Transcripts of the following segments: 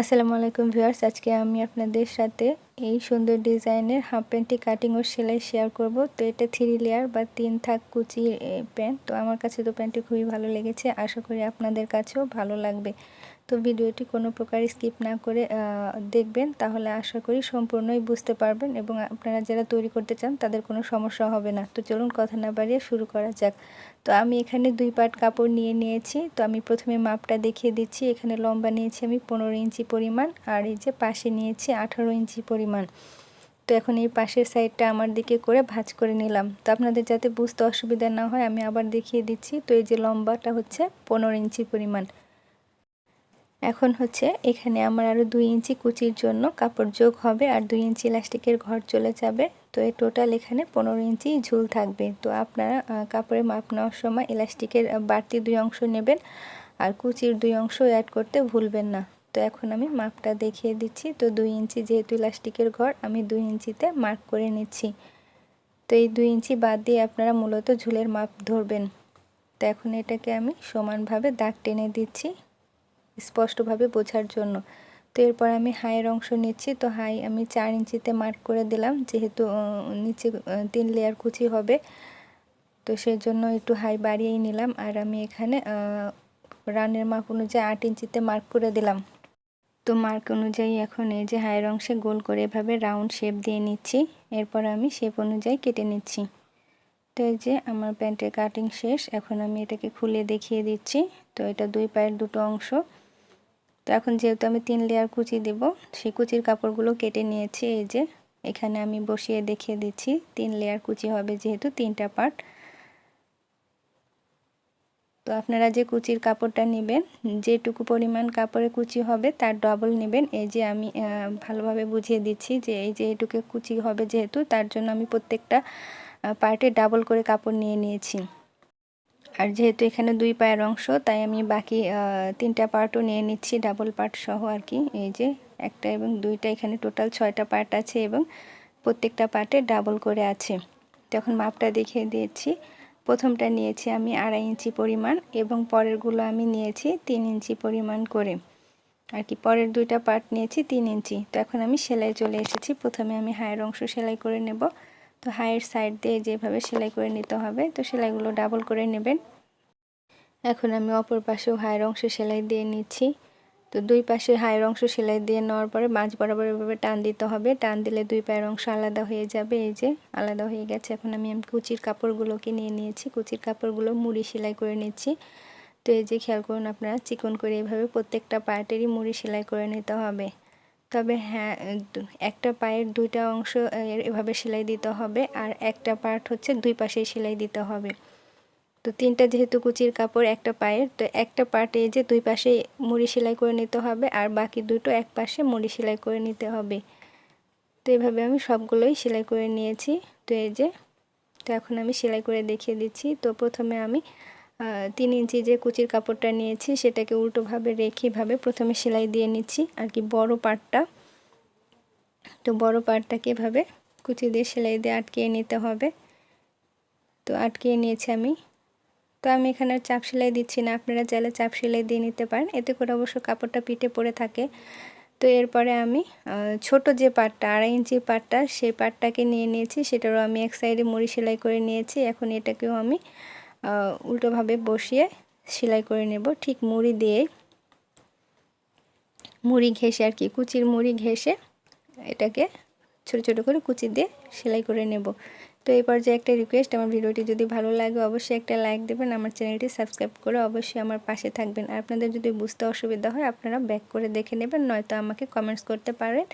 আসসালামু আলাইকুম ভিউয়ার্স, আজকে আমি আপনাদের সাথে এই সুন্দর ডিজাইনের হাফ প্যান্টটি কাটিং ও সেলাই শেয়ার করব। তো এটা থ্রি লেয়ার বা তিন থাক কুচি প্যান্ট তো আমার কাছে তো প্যান্টটি খুবই ভালো লেগেছে, আশা করি আপনাদের কাছেও ভালো লাগবে। তো ভিডিওটি কোনো প্রকার স্কিপ না করে দেখবেন, তাহলে আশা করি সম্পূর্ণই বুঝতে পারবেন এবং আপনারা যারা তৈরি করতে চান, তাদের কোনো সমস্যা হবে না। তো চলুন কথা না বাড়িয়ে শুরু করা যাক। তো আমি এখানে দুই পাট কাপড় নিয়ে নিয়েছি। তো আমি প্রথমে মাপটা দেখিয়ে দিচ্ছি। এখানে লম্বা নিয়েছি আমি পনেরো ইঞ্চি পরিমাণ আর এই যে পাশে নিয়েছি আঠারো ইঞ্চি পরিমাণ। তো এখন এই পাশের সাইডটা আমার দিকে করে ভাঁজ করে নিলাম। তো আপনাদের যাতে বুঝতে অসুবিধা না হয় আমি আবার দেখিয়ে দিচ্ছি। তো এই যে লম্বাটা হচ্ছে পনেরো ইঞ্চি পরিমাণ। এখন হচ্ছে এখানে আমার আরও দুই ইঞ্চি কুচির জন্য কাপড় যোগ হবে আর দুই ইঞ্চি ইলাস্টিকের ঘর চলে যাবে। তো এই টোটাল এখানে পনেরো ইঞ্চি ঝুল থাকবে। তো আপনারা কাপড়ে মাপ নেওয়ার সময় ইলাস্টিকের বাড়তি দুই অংশ নেবেন আর কুচির দুই অংশ অ্যাড করতে ভুলবেন না। তো এখন আমি মাপটা দেখিয়ে দিচ্ছি। তো দুই ইঞ্চি যেহেতু ইলাস্টিকের ঘর, আমি দুই ইঞ্চিতে মার্ক করে নিচ্ছি। তো এই দুই ইঞ্চি বাদ দিয়ে আপনারা মূলত ঝুলের মাপ ধরবেন। তো এখন এটাকে আমি সমানভাবে দাগ টেনে দিচ্ছি। স্পষ্টভাবে বোঝার জন্য। তো এরপর আমি হাইয়ের অংশ নিচ্ছি। তো হাই আমি চার ইঞ্চিতে মার্ক করে দিলাম। যেহেতু নিচে তিন লেয়ার কুচি হবে। তো সেই জন্য একটু হাই বাড়িয়েই নিলাম। আর আমি এখানে রানের মাপ অনুযায়ী আট ইঞ্চিতে মার্ক করে দিলাম। তো মার্ক অনুযায়ী এখন এই যে হাইয়ের অংশে গোল করে এভাবে রাউন্ড শেপ দিয়ে নিচ্ছি। এরপর আমি শেপ অনুযায়ী কেটে নিচ্ছি। তো এই যে আমার প্যান্টের কাটিং শেষ। এখন আমি এটাকে খুলে দেখিয়ে দিচ্ছি। তো এটা দুই পায়ের দুটো অংশ। তো এখন যেহেতু আমি তিন লেয়ার কুচি দেব, সেই কুচির কাপড়গুলো কেটে নিয়েছি, এই যে এখানে আমি বসিয়ে দেখিয়ে দিচ্ছি, তিন লেয়ার কুচি হবে যেহেতু তিনটা পার্ট তো আপনারা যে কুচির কাপড়টা নেবেন, যেটুকু পরিমাণ কাপড়ে কুচি হবে তার ডবল নেবেন। এই যে আমি ভালোভাবে বুঝিয়ে দিচ্ছি যে এই যে এটুকু কুচি হবে যেহেতু, তার জন্য আমি প্রত্যেকটা পার্টে ডাবল করে কাপড় নিয়ে নিয়েছি। আর যেহেতু এখানে দুই পায়ের অংশ, তাই আমি বাকি তিনটা পার্টও নিয়ে নিচ্ছি, ডাবল পার্ট সহ আর কি। এই যে একটা এবং দুইটা, এখানে টোটাল ছয়টা পার্ট আছে এবং প্রত্যেকটা পার্টে ডাবল করে আছে। তখন মাপটা দেখিয়ে দিয়েছি, প্রথমটা নিয়েছি আমি আড়াই ইঞ্চি পরিমাণ এবং পরেরগুলো আমি নিয়েছি তিন ইঞ্চি পরিমাণ করে। আর কি, পরের দুইটা পার্ট নিয়েছি তিন ইঞ্চি। তো এখন আমি সেলাই চলে এসেছি। প্রথমে আমি হায়ের অংশ সেলাই করে নেব। তো হাইয়ের সাইড দিয়ে যেভাবে সেলাই করে নিতে হবে, তো সেলাইগুলো ডাবল করে নেবেন। এখন আমি অপর পাশেও হায়ের অংশ সেলাই দিয়ে নিচ্ছি। তো দুই পাশে হায়ের অংশ সেলাই দিয়ে নেওয়ার পরে মাঝ বরাবর এভাবে টান দিতে হবে। টান দিলে দুই পায়ের অংশ আলাদা হয়ে যাবে, এই যে আলাদা হয়ে গেছে। এখন আমি আমি কুচির কাপড়গুলোকে নিয়ে নিয়েছি, কুচির কাপড়গুলো মুড়ি সেলাই করে নিচ্ছি। তো এই যে খেয়াল করুন আপনারা, চিকন করে এভাবে প্রত্যেকটা পার্টেরই মুড়ি সেলাই করে নিতে হবে। তবে হ্যাঁ একটা পায়ের দুইটা অংশ এভাবে সেলাই দিতে হবে আর একটা পার্ট হচ্ছে দুই পাশেই সেলাই দিতে হবে। তো তিনটা যেহেতু কুচির কাপড় একটা পায়ের, তো একটা পার্টে যে দুই পাশে মুড়ি সেলাই করে নিতে হবে আর বাকি দুটো এক পাশে মুড়ি সেলাই করে নিতে হবে। তো এভাবে আমি সবগুলোই সেলাই করে নিয়েছি। তো এই যে, তো এখন আমি সেলাই করে দেখিয়ে দিচ্ছি। তো প্রথমে আমি তিন ইঞ্চি যে কুচির কাপড়টা নিয়েছি, সেটাকে উল্টোভাবে রেখেভাবে প্রথমে সেলাই দিয়ে নিচ্ছি, আর কি বড় পার্টটা তো বড় পার্টটাকে এভাবে কুচি দিয়ে সেলাই দিয়ে আটকিয়ে নিতে হবে। তো আটকিয়ে নিয়েছি আমি। তো আমি এখানে চাপ সেলাই দিচ্ছি না, আপনারা চাইলে চাপ সেলাই দিয়ে নিতে পারেন, এতে করে অবশ্য কাপড়টা পিঠে পড়ে থাকে। তো এরপরে আমি ছোট যে পাটটা, আড়াই ইঞ্চি পাটটা, সেই পাটটাকে নিয়ে নিয়েছি, সেটারও আমি এক সাইডে মুড়ি সেলাই করে নিয়েছি, এখন এটাকেও আমি উল্টোভাবে বসিয়ে সেলাই করে নেব। ঠিক মুড়ি দিয়ে মুড়ি ঘেসে আর কি, কুচির মুড়ি ঘেসে এটাকে ছোট ছোট করে কুচি দিয়ে সেলাই করে নেব। তো এই পর্যায়ে একটা রিকোয়েস্ট আমার ভিডিওটি যদি ভালো লাগে অবশ্যই একটা লাইক দেবেন, আমার চ্যানেলটি সাবস্ক্রাইব করে অবশ্যই আমার পাশে থাকবেন। আর আপনাদের যদি বুঝতে অসুবিধা হয়, আপনারা ব্যাক করে দেখে নেবেন, নয়তো আমাকে কমেন্টস করতে পারেন।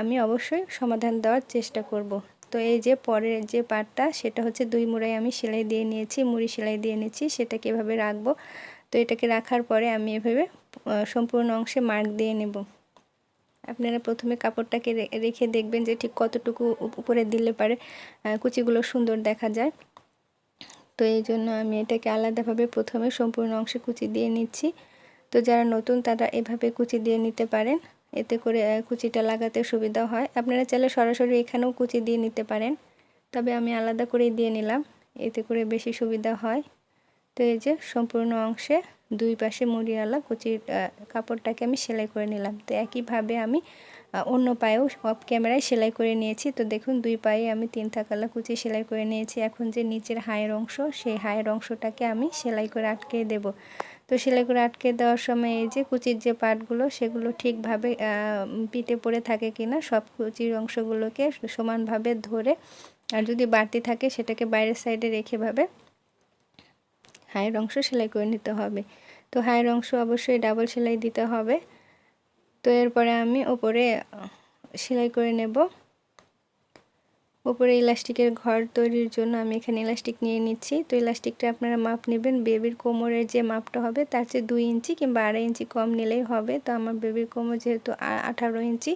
আমি অবশ্যই সমাধান দেওয়ার চেষ্টা করব। তো এই যে পরের যে পার্টটা সেটা হচ্ছে দুই মুড়াই আমি সেলাই দিয়ে নিয়েছি, মুড়ি সেলাই দিয়ে নিয়েছি, সেটাকে এভাবে রাখব। তো এটাকে রাখার পরে আমি এভাবে সম্পূর্ণ অংশে মার্ক দিয়ে নেব। আপনারা প্রথমে কাপড়টাকে রেখে দেখবেন যে ঠিক কতটুকু উপরে দিলে পারে কুচিগুলো সুন্দর দেখা যায়। তো এই জন্য আমি এটাকে আলাদাভাবে প্রথমে সম্পূর্ণ অংশে কুচি দিয়ে নিচ্ছি। তো যারা নতুন, তারা এভাবে কুচি দিয়ে নিতে পারেন। এতে করে কুচিটা লাগাতে সুবিধা হয়। আপনারা চাইলে সরাসরি এখানেও কুচি দিয়ে নিতে পারেন। তবে আমি আলাদা করেই দিয়ে নিলাম। এতে করে বেশি সুবিধা হয়। তো এই যে সম্পূর্ণ অংশে দুই পাশে মুড়িওয়ালা কুচির কাপড়টাকে আমি সেলাই করে নিলাম। তো একইভাবে আমি অন্য পায়েও অফ ক্যামেরায় সেলাই করে নিয়েছি। তো দেখুন, দুই পায়ে আমি তিন থাকালা কুচি সেলাই করে নিয়েছি। এখন যে নিচের হায়ের অংশ, সেই হায়ের অংশটাকে আমি সেলাই করে আটকে দেব। তো সেলাই করে আটকে দেওয়ার সময় এই যে কুচির যে পাটগুলো, সেগুলো ঠিকভাবে পিঠে পড়ে থাকে কিনা, সব কুচির অংশগুলোকে সমানভাবে ধরে, আর যদি বাড়তি থাকে সেটাকে বাইরের সাইডে রেখে ভাবে হায়ের অংশ সেলাই করে নিতে হবে। তো হায়ের অংশ অবশ্যই ডাবল সেলাই দিতে হবে। তো এরপরে আমি ওপরে সেলাই করে নেব। উপরে ইলাস্টিকের ঘর তৈরির জন্য আমি এখানে ইলাস্টিক নিয়ে নিচ্ছি। তো ইলাস্টিকটা আপনারা মাপ নেবেন। বেবির কোমরের যে মাপটা হবে তার চেয়ে দুই ইঞ্চি কিংবা আড়াই ইঞ্চি কম নিলেই হবে। তো আমার বেবির কোমর যেহেতু আঠারো ইঞ্চি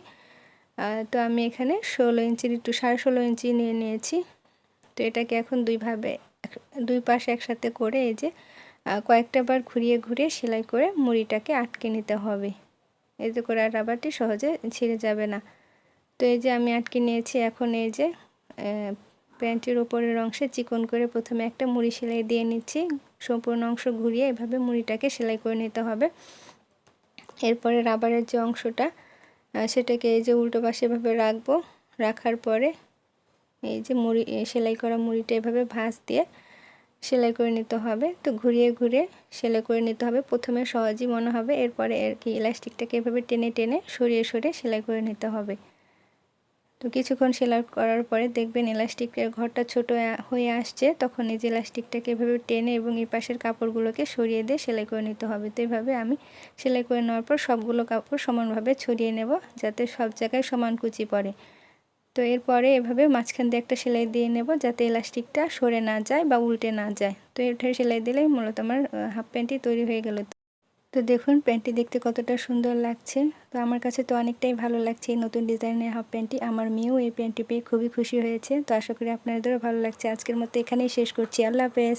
তো আমি এখানে ষোলো ইঞ্চির একটু সাড়ে ষোলো ইঞ্চি নিয়ে নিয়েছি। তো এটাকে এখন দুইভাবে দুই পাশে একসাথে করে এই যে কয়েকটা বার ঘুরিয়ে ঘুরিয়ে সেলাই করে মুড়িটাকে আটকে নিতে হবে। এতে করে আর রাবারটি সহজে ছিঁড়ে যাবে না। তো এই যে আমি আটকে নিয়েছি। এখন এই যে প্যান্টের ওপরের অংশে চিকন করে প্রথমে একটা মুড়ি সেলাই দিয়ে নিচ্ছি। সম্পূর্ণ অংশ ঘুরিয়ে এভাবে মুড়িটাকে সেলাই করে নিতে হবে। এরপরে রাবারের যে অংশটা সেটাকে এই যে উল্টো পাশে এভাবে রাখব। রাখার পরে এই যে মুড়ি সেলাই করা মুড়িটা এভাবে ভাঁজ দিয়ে সেলাই করে নিতে হবে। তো ঘুরিয়ে ঘুরিয়ে সেলাই করে নিতে হবে। প্রথমে সহজই মনে হবে। এরপরে আর কি, ইলাস্টিকটাকে এভাবে টেনে টেনে সরিয়ে সরিয়ে সেলাই করে নিতে হবে। তো কিছুক্ষণ সেলাই করার পরে দেখবেন ইলাস্টিকের ঘরটা ছোট হয়ে আসছে। তখন এই যে ইলাস্টিকটাকে এভাবে টেনে এবং এই পাশের কাপড়গুলোকে সরিয়ে দিয়ে সেলাই করে নিতে হবে। তো এইভাবে আমি সেলাই করে নেওয়ার পর সবগুলো কাপড় সমানভাবে ছড়িয়ে নেব যাতে সব জায়গায় সমান কুচি পড়ে। তো এরপরে এভাবে মাঝখান দিয়ে একটা সেলাই দিয়ে নেব যাতে ইলাস্টিকটা সরে না যায় বা উল্টে না যায়। তো এটা সেলাই দিলেই মূলত আমার হাফ প্যান্টটি তৈরি হয়ে গেল। তো দেখুন, প্যান্টটি দেখতে কতটা সুন্দর লাগছে। তো আমার কাছে তো অনেকটাই ভালো লাগছে এই নতুন ডিজাইনের হাফ প্যান্টটি। আমার মেয়েও এই প্যান্টটি পেয়ে খুবই খুশি হয়েছে। তো আশা করি আপনাদেরও ভালো লাগছে। আজকের মতো এখানেই শেষ করছি। আল্লাহ হাফেজ।